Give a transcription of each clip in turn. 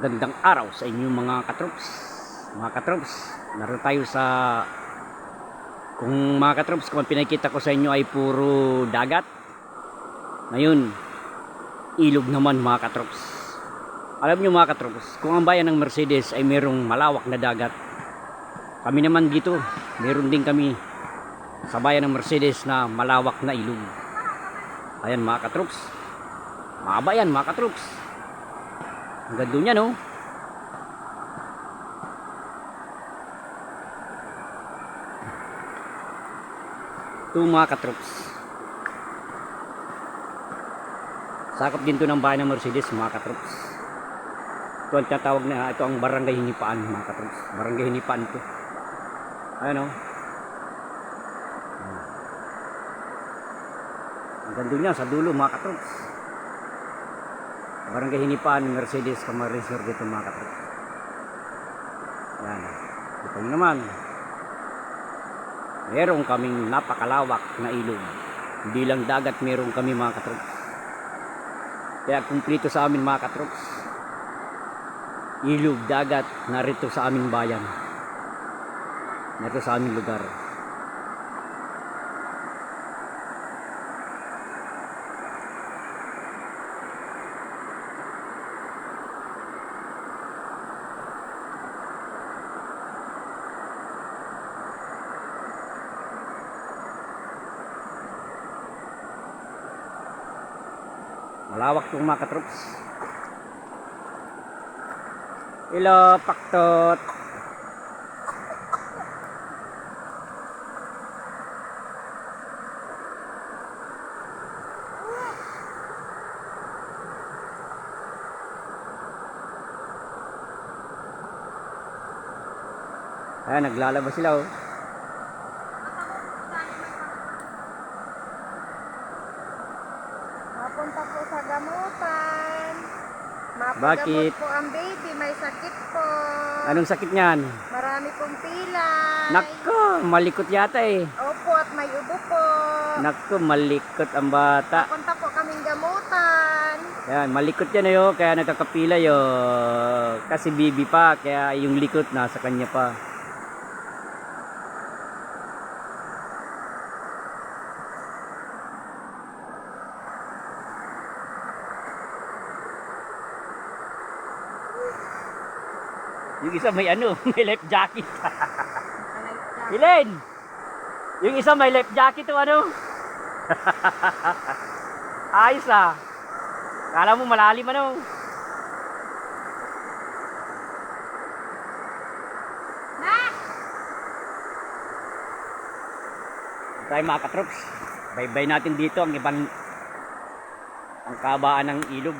Magandang araw sa inyong mga katrops. Mga katrops, naroon tayo sa kung mga katrops, kung pinakita ko sa inyo ay puro dagat. Ngayon, ilog naman mga katrops. Alam nyo mga katrops, kung ang bayan ng Mercedes ay merong malawak na dagat, kami naman dito, meron din kami sa bayan ng Mercedes na malawak na ilog. Ayan mga katrops. Mahaba yan mga katrops. Ang ganda niya no. Ito mga katrops. Sakop din to ng bahay ng Mercedes mga katrops. Ito ang tatawag na ito ang barangay hinipaan mga katrops. Barangay hinipaan to. Ayan o. Ang ganda niya sa dulo mga katrops. Barangay Hinipaan, Mercedes, Camarines Sur dito mga katrops. Yan. Ito naman. Meron kaming napakalawak na ilog. Hindi lang dagat, meron kami mga katrops. Kaya kumplito sa amin mga katrops. Ilog, dagat, narito sa aming bayan. Narito sa aming lugar. Malawak itong mga katrops. Hello, paktot. Ayan, naglalabas sila oh. Mapunta po sa gamutan. Bakit? po ang baby, may sakit po. Anong sakit niyan? Marami pong pilay. Nako, malikot yata eh. Opo, at may ubo po. Nako, malikot ang bata. Mapunta po kaming gamutan. Yan, malikot yan ayo, kaya nagkakapila yo. Kasi bibi pa, kaya yung likot nasa kanya pa. Yung isa may ano, may life jacket. Ilen! Yung isa may life jacket o ano? Ayos ah. Kala mo malalim ano? Na! Tayo mga katrops. Baybay natin dito ang ibang ang kabaan ng ilog.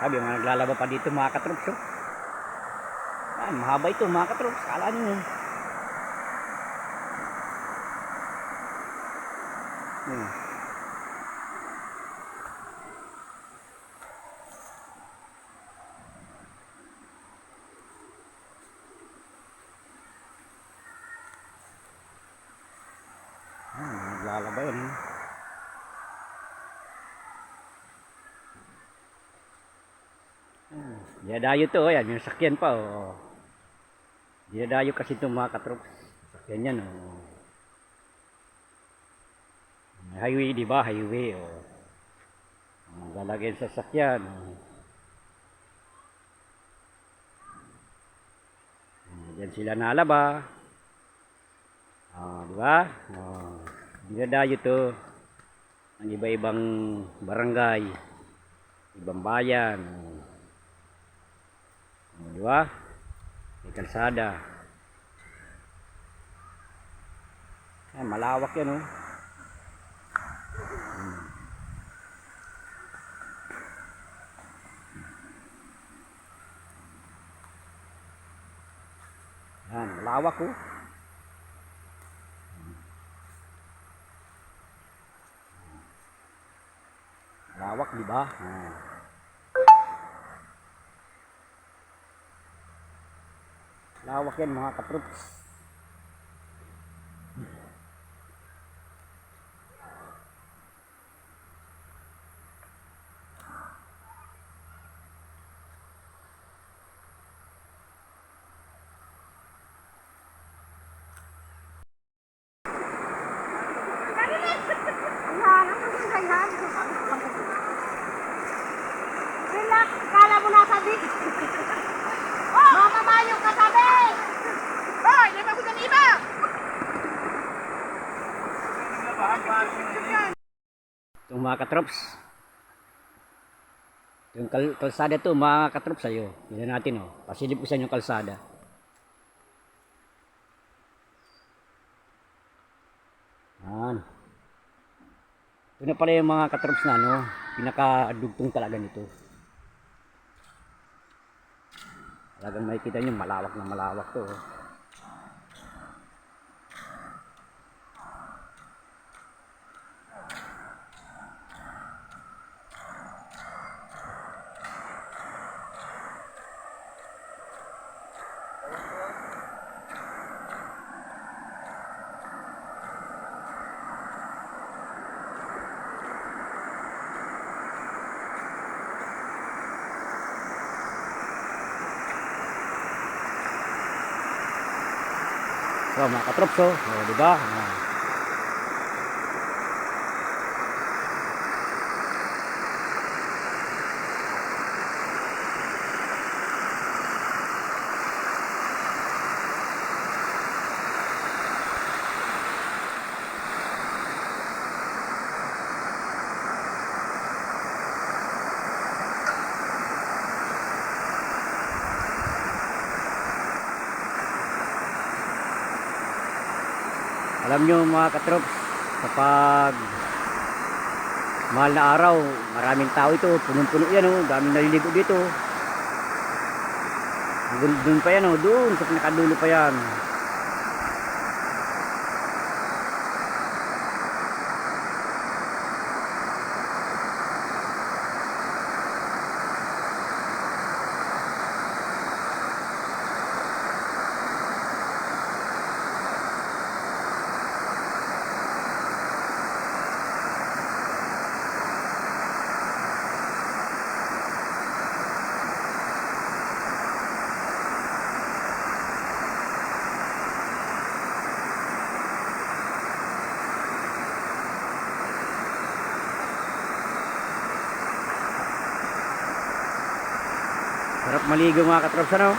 Sabi mga naglalaba pa dito mga katrops. Oh. Yan, mahaba ito mga katrops. Kala nyo. Hmm. Hmm, naglalaba yun. eh. Hmm, Dinadayo to, ayan, yung sakyan pa, oh. Dinadayo kasi itong mga katrops. Sakyan yan, oh. Highway, di ba? Highway, oh. Ang lalagyan sa sakyan, oh. Diyan sila nalaba. Ah, di ba? Oh, dinadayo to ng iba-ibang barangay, ibang bayan. Oh, di ba? May kalsada. Ay, malawak yan, oh. Hmm. Yan, malawak, oh. Lawak, di ba? Ah. Lawak yan mga katroops. Mga katrops. Yung kal- kalsada to mga katrops sa'yo. Tignan natin oh. Pasilip ko sa inyo kalsada. Yan. Ito na pala yung mga katrops na ano, pinakadugtong talaga nito. Talagang makikita nyo, malawak na malawak to. oh. So, mga katrops, oh. oh di ba? Ah. Alam nyo mga katrops, kapag mahal na araw, maraming tao ito, punong-puno yan oh, daming naliligo dito. Doon pa yan oh, doon, sa pinakadulo pa yan. Sarap maligo mga katrops ano?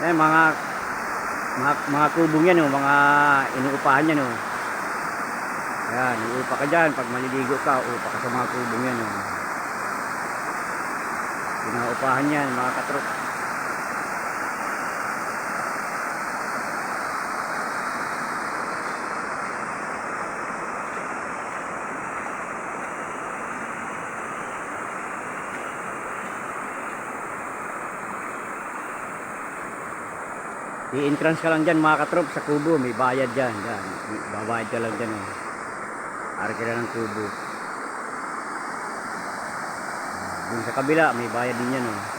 Eh mga mga, mga kubong yan oh, mga inuupahan yan oh. Ayan, uupa ka dyan. Pag maliligo ka, upa ka sa mga kubong yan oh. Pinaupahan yan mga katrops. I-entrance ka lang dyan mga katrop sa kubo. May bayad dyan. dyan. Babayad ka lang dyan. Oh. Ari ka ng kubo. Dun sa kabila, may bayad din yan. Oh.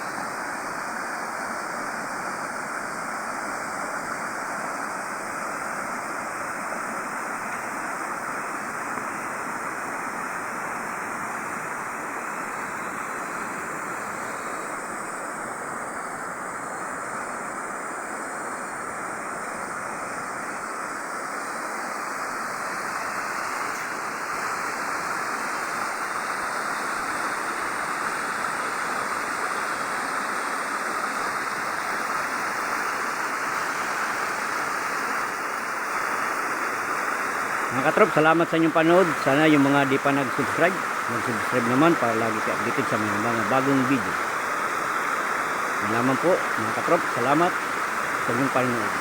Mga katrop, salamat sa inyong panood. Sana yung mga di pa nag-subscribe, mag-subscribe naman para lagi kayo updated sa mga, mga bagong video. Yan lamang po, mga katrop, salamat sa inyong panood.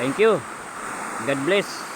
Thank you. God bless.